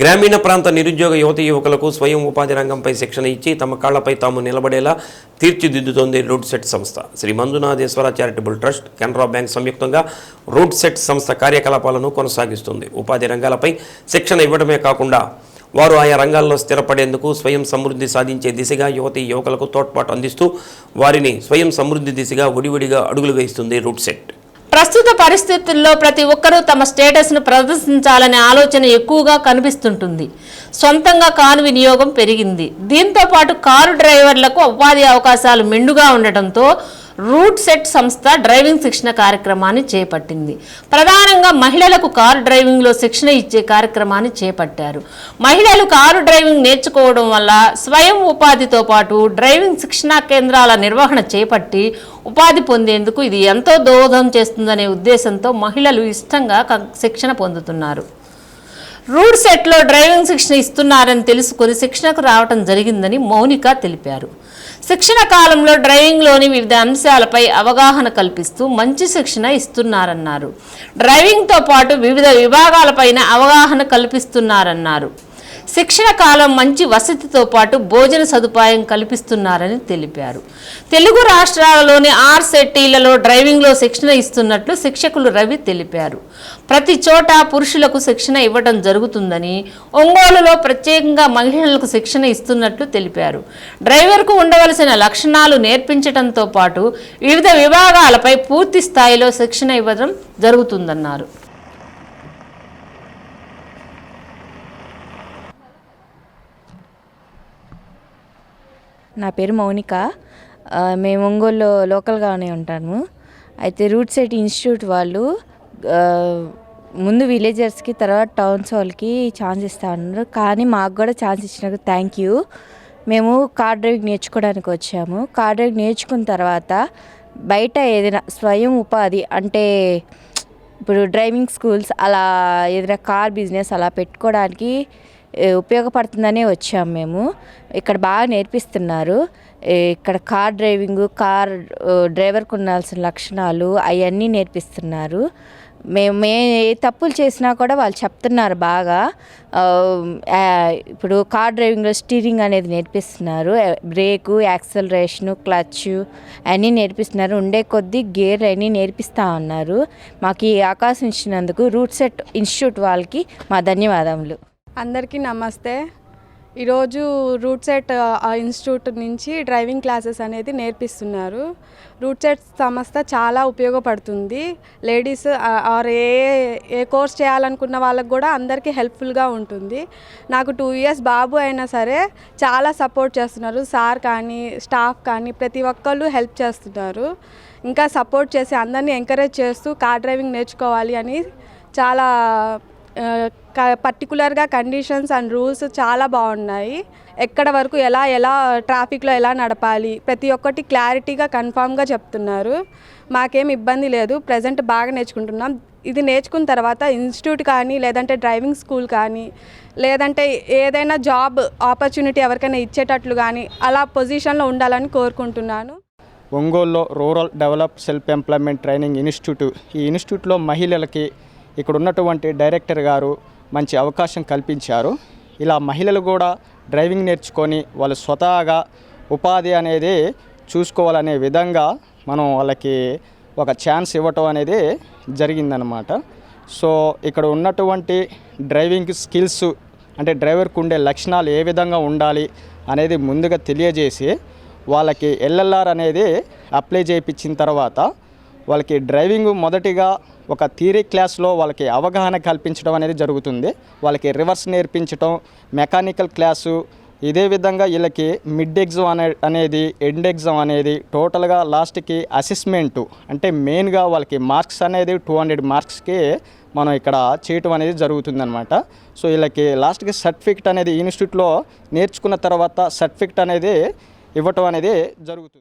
గ్రామీణ ప్రాంత నిరుద్యోగ యువతి యువకులకు స్వయం ఉపాధి రంగంపై శిక్షణ ఇచ్చి తమ కాళ్ళపై తాము నిలబడేలా తీర్చిదిద్దుతోంది రూట్ సెట్ సంస్థ. Shri Manjunatheshwara charitable trust Canara bank సంయుక్తంగా రూట్ సెట్ సంస్థ కార్యకలాపాలను కొనసాగిస్తుంది. ఉపాధి రంగాలపై శిక్షణ ఇవ్వడమే కాకుండా వారు ఆయా రంగాల్లో స్థిరపడేందుకు స్వయం సమృద్ధి సాధించే దిశగా యువతి యువకులకు తోడ్పాటు అందిస్తూ వారిని స్వయం సమృద్ధి దిశగా ఒడివడిగా అడుగులు వేయిస్తుంది రూట్ సెట్. ప్రస్తుత పరిస్థితుల్లో ప్రతి ఒక్కరూ తమ స్టేటస్ను ప్రదర్శించాలనే ఆలోచన ఎక్కువగా కనిపిస్తుంటుంది. సొంతంగా కారు వినియోగం పెరిగింది. దీంతో పాటు కారు డ్రైవర్లకు ఉపాధి అవకాశాలు మెండుగా ఉండటంతో రూట్ సెట్ సంస్థ డ్రైవింగ్ శిక్షణ కార్యక్రమాన్ని చేపట్టింది. ప్రధానంగా మహిళలకు కారు డ్రైవింగ్లో శిక్షణ ఇచ్చే కార్యక్రమాన్ని చేపట్టారు. మహిళలు కారు డ్రైవింగ్ నేర్చుకోవడం వల్ల స్వయం ఉపాధితో పాటు డ్రైవింగ్ శిక్షణా కేంద్రాల నిర్వహణ చేపట్టి ఉపాధి పొందేందుకు ఇది ఎంతో దోహదం చేస్తుందనే ఉద్దేశంతో మహిళలు ఇష్టంగా క- శిక్షణ పొందుతున్నారు. రూట్ సెట్లో డ్రైవింగ్ శిక్షణ ఇస్తున్నారని తెలుసుకుని శిక్షణకు రావటం జరిగిందని మౌనిక తెలిపారు. శిక్షణ కాలంలో డ్రైవింగ్లోని వివిధ అంశాలపై అవగాహన కల్పిస్తూ మంచి శిక్షణ ఇస్తున్నారన్నారు. డ్రైవింగ్తో పాటు వివిధ విభాగాలపైన అవగాహన కల్పిస్తున్నారన్నారు. శిక్షణ కాలం మంచి వసతితో పాటు భోజన సదుపాయం కల్పిస్తున్నారని తెలిపారు. తెలుగు రాష్ట్రాలలోని ఆర్ సెట్టీలలో డ్రైవింగ్లో శిక్షణ ఇస్తున్నట్లు శిక్షకులు రవి తెలిపారు. ప్రతి చోట పురుషులకు శిక్షణ ఇవ్వడం జరుగుతుందని ఒంగోలులో ప్రత్యేకంగా మహిళలకు శిక్షణ ఇస్తున్నట్లు తెలిపారు. డ్రైవర్కు ఉండవలసిన లక్షణాలు నేర్పించడంతో పాటు వివిధ విభాగాలపై పూర్తి స్థాయిలో శిక్షణ ఇవ్వడం జరుగుతుందన్నారు. నా పేరు మౌనిక. మేము ఒంగోలులో లోకల్గానే ఉంటాము. అయితే రూట్ సైట్ ఇన్స్టిట్యూట్ వాళ్ళు ముందు విలేజర్స్కి తర్వాత టౌన్స్ వాళ్ళకి ఛాన్స్ ఇస్తా ఉన్నారు కానీ మాకు కూడా ఛాన్స్ ఇచ్చినందుకు థ్యాంక్ యూ. మేము కార్ డ్రైవింగ్ నేర్చుకోవడానికి వచ్చాము. కార్ డ్రైవింగ్ నేర్చుకున్న తర్వాత బయట ఏదైనా స్వయం ఉపాధి అంటే ఇప్పుడు డ్రైవింగ్ స్కూల్స్ అలా ఏదైనా కార్ బిజినెస్ అలా పెట్టుకోవడానికి ఉపయోగపడుతుందనే వచ్చాము మేము. ఇక్కడ బాగా నేర్పిస్తున్నారు. ఇక్కడ కార్ డ్రైవింగ్ కార్ డ్రైవర్కు ఉండాల్సిన లక్షణాలు అవన్నీ నేర్పిస్తున్నారు. మేము మే ఏ తప్పులు చేసినా కూడా వాళ్ళు చెప్తున్నారు బాగా. ఇప్పుడు కార్ డ్రైవింగ్లో స్టీరింగ్ అనేది నేర్పిస్తున్నారు. బ్రేకు యాక్సలరేషను క్లచ్ అన్నీ నేర్పిస్తున్నారు. ఉండే కొద్దీ గేర్ అన్నీ నేర్పిస్తూ ఉన్నారు మాకు ఈ అవకాశం ఇచ్చినందుకు రూట్ సెట్ ఇన్స్టిట్యూట్ వాళ్ళకి మా ధన్యవాదములు. అందరికీ నమస్తే. ఈరోజు రూట్ సెట్ ఇన్స్టిట్యూట్ నుంచి డ్రైవింగ్ క్లాసెస్ అనేది నేర్పిస్తున్నారు. రూట్ సెట్ సంస్థ చాలా ఉపయోగపడుతుంది. Ladies or A A course చేయాలనుకున్న వాళ్ళకు కూడా అందరికీ హెల్ప్ఫుల్గా ఉంటుంది. నాకు టూ ఇయర్స్ బాబు అయినా సరే చాలా సపోర్ట్ చేస్తున్నారు. సార్ కానీ స్టాఫ్ కానీ ప్రతి ఒక్కళ్ళు హెల్ప్ చేస్తున్నారు. ఇంకా సపోర్ట్ చేసి అందరినీ ఎంకరేజ్ చేస్తూ కార్ డ్రైవింగ్ నేర్చుకోవాలి అని చాలా పర్టికులర్గా కండిషన్స్ అండ్ రూల్స్ చాలా బాగున్నాయి. ఎక్కడ వరకు ఎలా ఎలా ట్రాఫిక్లో ఎలా నడపాలి ప్రతి ఒక్కటి క్లారిటీగా కన్ఫామ్గా చెప్తున్నారు. మాకేం ఇబ్బంది లేదు. ప్రజెంట్ బాగా నేర్చుకుంటున్నాం. ఇది నేర్చుకున్న తర్వాత ఇన్స్టిట్యూట్ కానీ లేదంటే డ్రైవింగ్ స్కూల్ కానీ లేదంటే ఏదైనా జాబ్ ఆపర్చునిటీ ఎవరికైనా ఇచ్చేటట్లు కానీ అలా పొజిషన్లో ఉండాలని కోరుకుంటున్నాను. ఒంగోలులో rural develop self employment training institute ఈ ఇన్స్టిట్యూట్లో మహిళలకి ఇక్కడ ఉన్నటువంటి డైరెక్టర్ గారు మంచి అవకాశం కల్పించారు. ఇలా మహిళలు కూడా డ్రైవింగ్ నేర్చుకొని వాళ్ళు స్వతహాగా ఉపాధి అనేది చూసుకోవాలనే విధంగా మనం వాళ్ళకి ఒక ఛాన్స్ ఇవ్వటం అనేది జరిగిందనమాట సో ఇక్కడ ఉన్నటువంటి డ్రైవింగ్ స్కిల్స్ అంటే డ్రైవర్కు ఉండే లక్షణాలు ఏ విధంగా ఉండాలి అనేది ముందుగా తెలియజేసి వాళ్ళకి ఎల్ఎల్ఆర్ అనేది అప్లై చేయించిన తర్వాత వాళ్ళకి డ్రైవింగ్ మొదటిగా ఒక థియరీ క్లాస్లో వాళ్ళకి అవగాహన కల్పించడం అనేది జరుగుతుంది. వాళ్ళకి రివర్స్ నేర్పించడం మెకానికల్ క్లాసు ఇదే విధంగా వీళ్ళకి మిడ్ ఎగ్జామ్ అనే అనేది ఎండ్ ఎగ్జామ్ అనేది టోటల్గా లాస్ట్కి అసెస్మెంటు అంటే మెయిన్గా వాళ్ళకి మార్క్స్ అనేది టూ హండ్రెడ్ మార్క్స్కి మనం ఇక్కడ చేయటం అనేది జరుగుతుందనమాట సో వీళ్ళకి లాస్ట్కి సర్టిఫికెట్ అనేది ఇన్స్టిట్యూట్లో నేర్చుకున్న తర్వాత సర్టిఫికెట్ అనేది ఇవ్వటం అనేది జరుగుతుంది.